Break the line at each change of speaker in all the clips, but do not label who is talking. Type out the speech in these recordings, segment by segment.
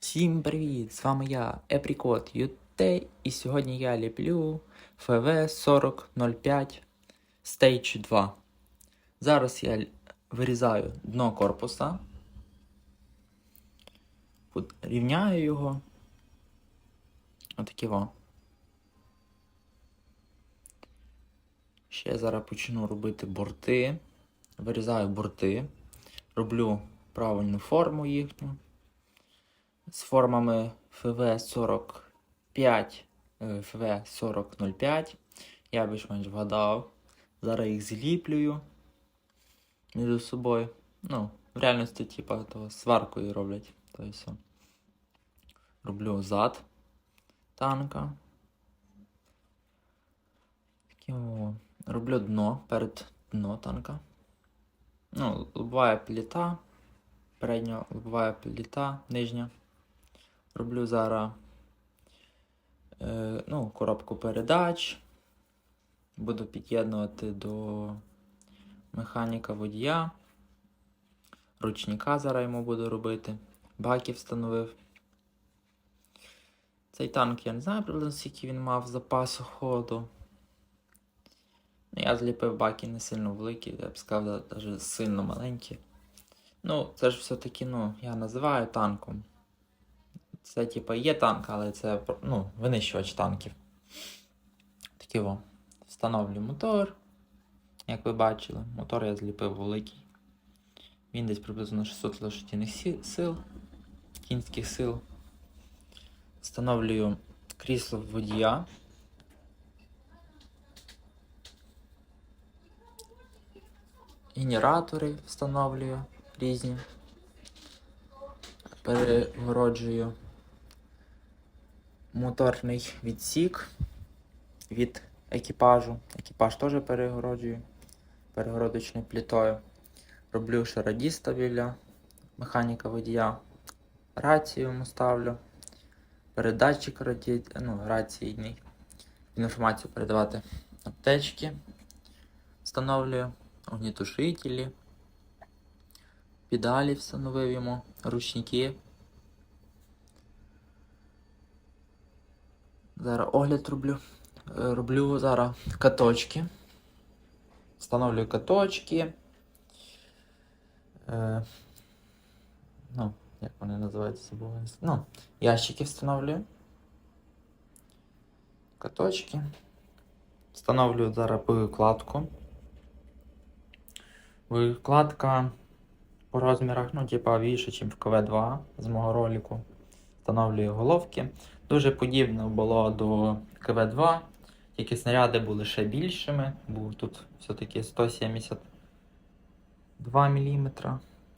Всім привіт! З вами я, Епрікот UT, і сьогодні я ліплю FV 4005 Stage 2. Зараз я вирізаю дно корпуса, рівняю його. Отакі во. Ще зараз почну робити борти. Вирізаю борти, роблю правильну форму їхню з формами FV45, е, FV4005. Я більш-менш вгадав. Зараз їх зліплюю між собою. Ну, в реальності, типа, того сваркою роблять. То все. Роблю зад танка. Роблю дно перед дно танка. Ну, лобова пліта. Передня лобова пліта, нижня. Роблю зараз е, ну, коробку передач. Буду під'єднувати до механіка водія. Ручника зараз йому буду робити. Баки встановив. Цей танк я не знаю, приблизно скільки він мав запасу ходу. Ну, я зліпив баки не сильно великі, я б сказав, навіть сильно маленькі. Ну, це ж все-таки, ну, я називаю танком. Це, типа, є танк, але це ну, винищувач танків. Такі во. Встановлю мотор. Як ви бачили, мотор я зліпив великий. Він десь приблизно 600 лошадиних сі- сил, кінських сил. Встановлюю крісло водія. Генератори встановлюю різні. Перегороджую моторний відсік від екіпажу. Екіпаж теж перегороджую перегородочною плітою. Роблю ще радіста біля механіка водія. Рацію йому ставлю. Передатчик раді... ну, раційний. Інформацію передавати аптечки. Встановлюю огнітушителі. Педалі встановив йому, ручники. Зараз огляд роблю. Е, Роблю зараз каточки. Встановлюю каточки. Е, ну, як вони називаються забув. Ну, ящики встановлюю. Каточки. Встановлюю зараз викладку. Викладка по розмірах, ну, типа більше, ніж в КВ2 з мого ролику. Встановлюю головки. Дуже подібно було до КВ2, тільки снаряди були ще більшими, був тут все-таки 172 мм.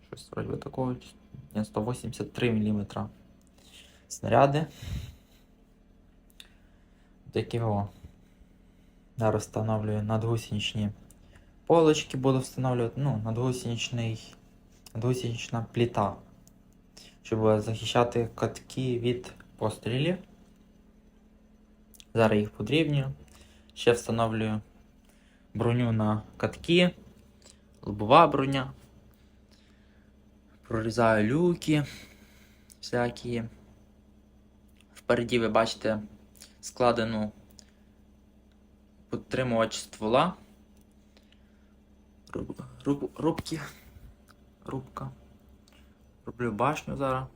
Щось вроді такого. 183 мм. Снаряди. Такі о. Зараз встановлюю надгусеничні полочки, буду встановлювати, ну, надгусеничний, надгусенична пліта щоб захищати катки від пострілів. Зараз їх подрібнюю. Ще встановлюю броню на катки, лобова броня. Прорізаю люки всякі. Впереді ви бачите складену підтримувач ствола. Руб, руб, рубки. Рубка. Роблю башню зараз.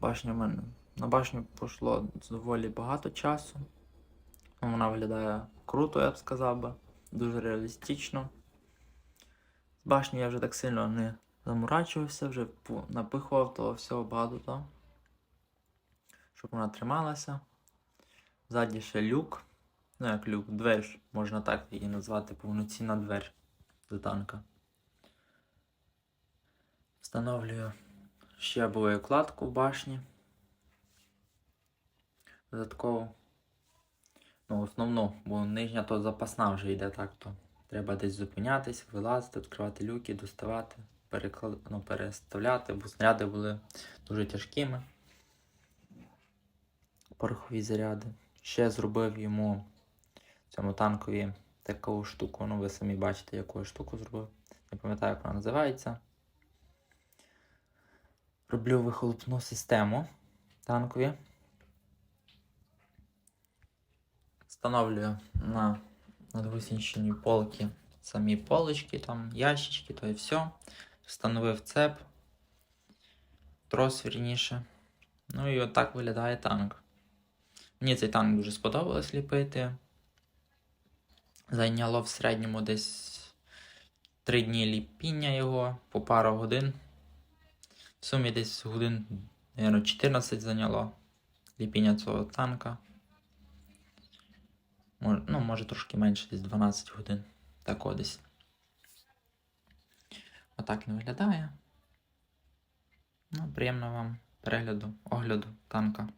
Башня в мене. На башню пішло доволі багато часу. Вона виглядає круто, я б сказав би. Дуже реалістично. З башні я вже так сильно не заморачувався, вже напихував того всього багато того. Щоб вона трималася. Ззаді ще люк. Ну як люк, двері, можна так її назвати, повноцінна двері до танка. Встановлюю ще боєкладку в башні. Додатково. Ну, основну, бо нижня то запасна вже йде так, то треба десь зупинятись, вилазити, відкривати люки, доставати, переклад... ну, переставляти, бо снаряди були дуже тяжкими. Порохові заряди. Ще зробив йому цьому танкові таку штуку. Ну, ви самі бачите, яку я штуку зробив. Не пам'ятаю, як вона називається Роблю вихлопну систему танкові. Встановлюю на надгусеничні полки самі полочки, там ящички, то і все. Встановив цеп, трос вірніше. Ну і отак виглядає танк. Мені цей танк дуже сподобалось ліпити. Зайняло в середньому десь 3 дні ліпіння його по пару годин. В сумі десь годин, мабуть, 14 зайняло ліпіння цього танка. Мож, ну, може трошки менше, десь 12 годин. Так десь. Отак він виглядає. Ну, приємного вам перегляду, огляду танка.